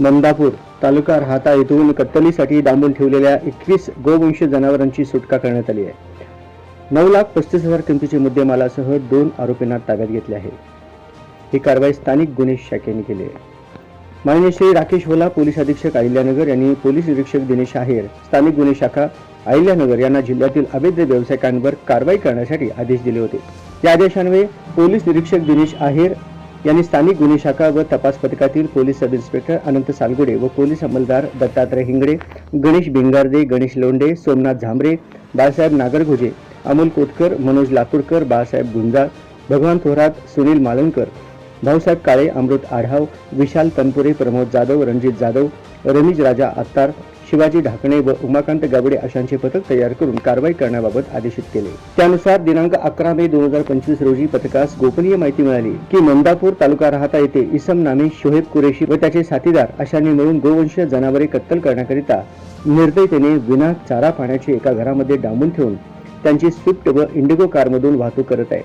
नंदापूर तालुका राहता येथून कत्तलीसाठी डांबून ठेवलेल्या एकवीस गोवंश जनावरांची सुटका करण्यात आली आहे. नऊ लाख पस्तीस हजार किमतीचे मुद्देमालासह दोन आरोपींना ताब्यात घेतले आहे ही कारवाई स्थानिक गुन्हे शाखेने केली आहे. माननीय श्री राकेश होला पोलीस अधीक्षक अहिल्यानगर यांनी पोलीस निरीक्षक दिनेश आहेर स्थानिक गुन्हे शाखा अहिल्यानगर यांना जिल्ह्यातील अवैध व्यावसायिकांवर कारवाई करण्यासाठी आदेश दिले होते. या आदेशान्वये पोलीस निरीक्षक दिनेश आहेर यांनी स्थानिक गुन्हे शाखा व तपास पथकातील police sub inspector Anant Salgude व पोलीस अंमलदार दत्तात्रय हिंगडे गणेश भिंगारदे गणेश लोंडे सोमनाथ झांबरे बाळासाहेब नागरघोजे अमोल कोतकर मनोज लातूरकर बाळासाहेब गुंजाळ भगवान थोरात सुनील मालनकर भाऊसाहेब काळे अमृत आढाव विशाल तनपुरे प्रमोद जाधव रणजित जाधव रमीज राजा आत्तार शिवाजी ढाकणे व उमाकांत गावडे अशांचे पथक तयार करून कारवाई करण्याबाबत आदेशित केले. त्यानुसार दिनांक अकरा मे दोन हजार पंचवीस रोजी पथकास गोपनीय माहिती मिळाली की मंदापूर तालुका राहता येथे इसम नामे शोहेब कुरेशी व त्याचे साथीदार अशांनी मिळून गोवंश जनावरे कत्तल करण्याकरिता निर्दयतेने विना चारा पाण्याचे एका घरामध्ये डांबून ठेवून त्यांची स्विफ्ट व इंडिगो कारमधून वाहतूक करत आहे.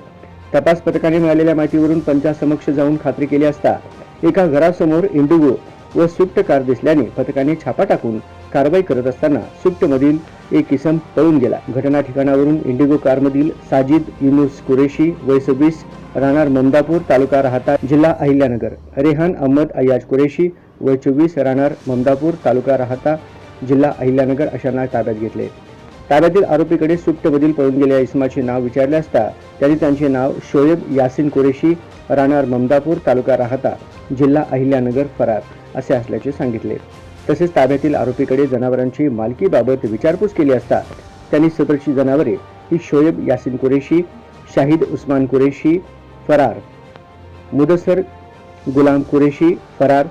तपास पथकाने मिळालेल्या माहितीवरून पंचासमक्ष जाऊन खात्री केली असता एका घरासमोर इंडिगो व स्विफ्ट कार दिसल्याने पथकाने छापा टाकून कारवाई करत असताना सुट्टमधील एक इसम पळून गेला. घटना ठिकाणावरून इंडिगो कारमधील साजिद युनुस कुरेशी वय सव्वीस राहणार ममदापूर तालुका राहता जिल्हा अहिल्यानगर. रेहान अहमद अय्याज कुरेशी वय चोवीस राहणार ममदापूर तालुका राहता जिल्हा अहिल्यानगर अशांना ताब्यात घेतले. ताब्यातील आरोपीकडे सुट्टमधील पळून गेलेल्या इसमाचे नाव विचारले असता त्यांनी त्यांचे नाव शोएब यासिन कुरेशी राहणार ममदापूर तालुका राहता जिल्हा अहिल्यानगर फरार असे असल्याचे सांगितले. तसेच ताब्यातील आरोपीकडे जनावरांची मालकीबाबत विचारपूस केली असता त्यांनी सदरची जनावरे ही शोएब यासिन कुरेशी शाहिद उस्मान कुरेशी फरार मुदसर गुलाम कुरेशी फरार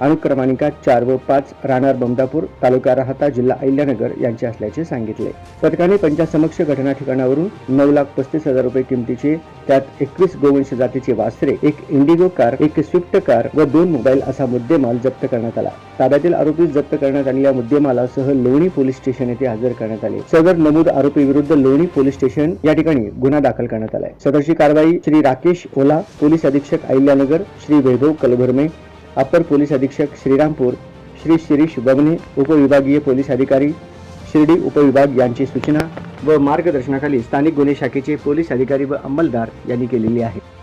अनुक्रमांका चार व पाच राहणार बमदापूर तालुका राहता जिल्हा अहिल्यानगर यांचे असल्याचे सांगितले. पथकाने पंचासमक्ष घटना ठिकाणावरून नऊ लाख पस्तीस हजार रुपये किमतीचे त्यात एकवीस गोवंश जातीचे वासरे एक इंडिगो कार एक स्विफ्ट कार व दोन मोबाईल असा मुद्देमाल जप्त करण्यात आला. ताब्यातील आरोपी जप्त करण्यात आलेल्या मुद्देमालासह लोणी पोलीस स्टेशन येथे हजर करण्यात आले. सदर नमूद आरोपी विरुद्ध लोणी पोलीस स्टेशन या ठिकाणी गुन्हा दाखल करण्यात आलाय. सदरची कारवाई श्री राकेश ओला पोलीस अधीक्षक अहिल्यानगर श्री वैभव कलभरमे अप्पर पोलीस अधीक्षक श्रीरामपूर श्री शिरीष बगने उपविभागीय पोलीस अधिकारी शिर्डी उपविभाग यांची सूचना व मार्गदर्शनाखाली स्थानिक गुन्हे शाखेचे पोलीस अधिकारी व अंमलदार यांनी केलेली आहे.